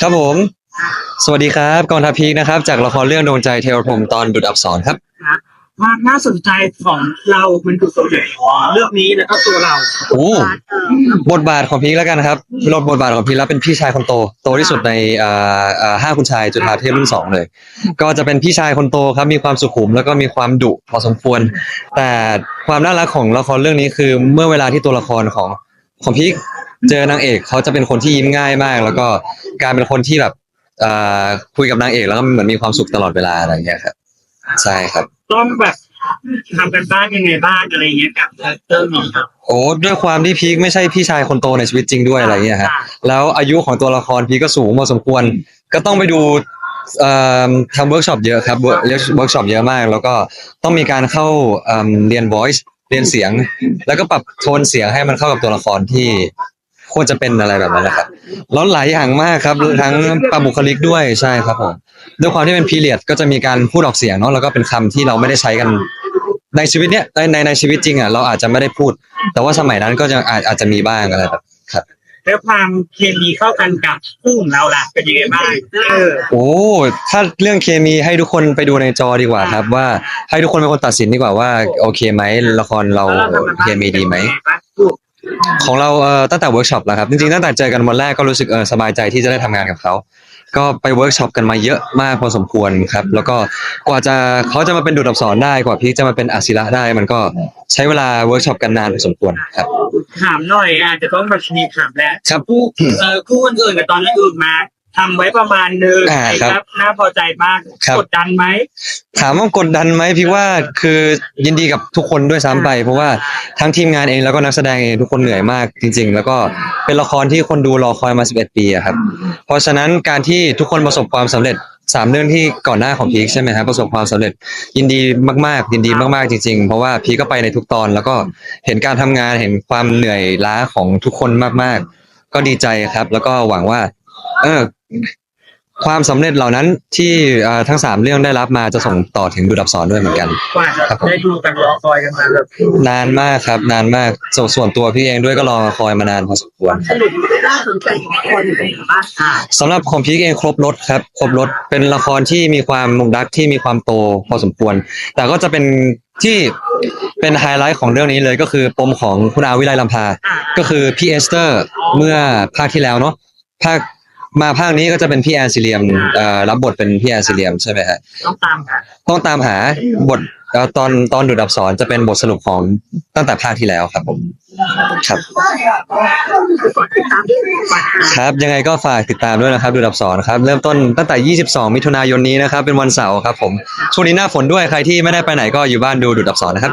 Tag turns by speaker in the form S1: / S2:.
S1: ครับผม สวัสดีครับกองทัพพีคนะครับ จากละครเรื่องดวงใจเทวพรหมตอนดุดอับสรครับ
S2: ความน่าสนใจของเรามันคือตัวไหนเรื่องนี้แล้วก็ตัวเรา
S1: โอ้บทบาทของพีคแล้วกันครับรบบทบาทของพีคแล้วเป็นพี่ชายคนโต โตที่สุดในเอ่อเอ่อห้าคุณชายจุฬาเทพรุ่นสองเลย ก็จะเป็นพี่ชายคนโตครับ มีความสุขุมแล้วก็มีความดุพอสมควร แต่ความน่ารักของละครเรื่องนี้คือเมื่อเวลาที่ตัวละครของ ของพีคเจอนางเอกเขาจะเป็นคนที่ยิ้มง่ายมาก แล้วก็การเป็นคนที่แบบเอ่อคุยกับนางเอกแล้วก็เหมือนมีความสุขตลอดเวลาอะไรอย่างเงี้ยครับ ใช่ครับ
S2: ต้องแบบทำกันบ้านยังไงบ้างอะไรเงี้ยกับเรื่องนี้ครับ
S1: โอ้ด้วยความที่พีคไม่ใช่พี่ชายคนโตในชีวิตจริงด้วยอะไรเงี้ยฮะแล้วอายุของตัวละครพีคก็สูงพอสมควร ก็ต้องไปดูเอ่อทำเวิร์กช็อปเยอะครับเวิร์กช็อปเยอะมาก แล้วก็ต้องมีการเข้าเอิ่มเรียน voice เรียนเสียง แล้วก็ปรับโทนเสียงให้มันเข้ากับตัวละครที่ควรจะเป็นอะไรแบบนั้นนะครับแล้วหลายอย่างมากครับทั้งปรับบุคลิกด้วยใช่ครับผมด้วยความที่เป็นพีเรียดก็จะมีการพูดออกเสียงเนาะแล้วก็เป็นคำที่เราไม่ได้ใช้กันในชีวิตเนี้ยในในในชีวิตจริงอะเราอาจจะไม่ได้พูด แต่ว่าสมัยนั้นก็จะอาจอาจจะมีบ้างอะไรแบบครับ
S2: แล้วความเคมีเข้ากันกับคู่ของเราล่ะ เป็นยังไงบ้างเออ
S1: โอ้ถ้าเรื่องเคมีให้ทุกคนไปดูในจอดีกว่าครับ ว่าให้ทุกคนเป็นคนตัดสินดีกว่าว่าโอเคไหมละครเรา
S2: แล้วเราทำกัน
S1: เค
S2: บ้าน
S1: มีดีไหม
S2: เป็นยังงบ้างลูก
S1: ของเราเอ่อตั้งแต่เวิร์กช็อปแล้วครับ จริงๆตั้งแต่เจอกันวันแรกก็รู้สึกเออสบายใจที่จะได้ทำงานกับเขา ก็ไปเวิร์กช็อปกันมาเยอะมากพอสมควรครับ แล้วก็กว่าจะเขาจะมาเป็นดูดอับสอนได้กว่าพีคจะมาเป็นอาศิระได้ มันก็ใช้เวลาเวิร์กช็อปกันนานพอสมควรครับ
S2: ถามหน่อยอาจจะต้องแบบมีถามแล้ว
S1: ครับ
S2: คู่เออคู่อื่นๆกับตอนอื่นๆมา ทำไว้ประมาณนึง
S1: อ่าครับ
S2: ครับ น่าพอใจมาก
S1: ครับ
S2: กดดันไหม
S1: ถามว่ากดดันไหมพี่ว่าคือยินดีกับทุกคนด้วยซ้ำไป เพราะว่าทั้งทีมงานเองแล้วก็นักแสดงเองทุกคนเหนื่อยมากจริง ๆ แล้วก็เป็นละครที่คนดูรอคอยมา 11 ปีอะครับ เพราะฉะนั้นการที่ทุกคนประสบความสำเร็จสามเรื่องที่ก่อนหน้าของพีคใช่ไหมครับประสบความสำเร็จ ยินดีมากๆ ยินดีมากๆจริง ๆ เพราะว่าพีคก็ไปในทุกตอน แล้วก็เห็นการทำงานเห็นความเหนื่อยล้าของทุกคนมากๆ ก็ดีใจครับ แล้วก็หวังว่า เออ ความสำเร็จเหล่านั้นที่เอ่อทั้งสามเรื่องได้รับมาจะส่งต่อถึงดูดับสอนด้วยเหมือนกัน
S2: กว่าจะ
S1: ครับผม
S2: ได้ดูกันรอคอยกันมาแบบ
S1: นานมากครับ นานมากส่วนส่วนตัวพี่เองด้วยก็รอคอยมานานพอสมควร
S2: สรุปน่าสนใจของละครอยู่ในบ้านอ่า
S1: สำหรับของพีคเองครบรถครับ ครบรถเป็นละครที่มีความมุกดักที่มีความโตพอสมควร แต่ก็จะเป็นที่เป็นไฮไลท์ของเรื่องนี้เลยก็คือปมของคุณอาวิไลลำพา
S2: อ่า
S1: ก็คือพี่เอสเตอร์เมื่อภาคที่แล้วเนาะภาค มาภาคนี้ก็จะเป็นพี่แอนซิเลียมเอ่อรับบทเป็นพี่แอนซิเลียมใช่ไหมฮะ
S2: ต้องตามค่ะ
S1: ต้องตามหาบทเอ่อตอนตอนดูดอับสอนจะเป็นบทสรุปของตั้งแต่ภาคที่แล้วครับผมครับครับยังไงก็ฝากติดตามด้วยนะครับดูดอับสอนครับเริ่มต้นตั้งแต่ 22 มิถุนายนนี้นะครับเป็นวันเสาร์ครับผมช่วงนี้หน้าฝนด้วยใครที่ไม่ได้ไปไหนก็อยู่บ้านดูดูดอับสอนนะครับ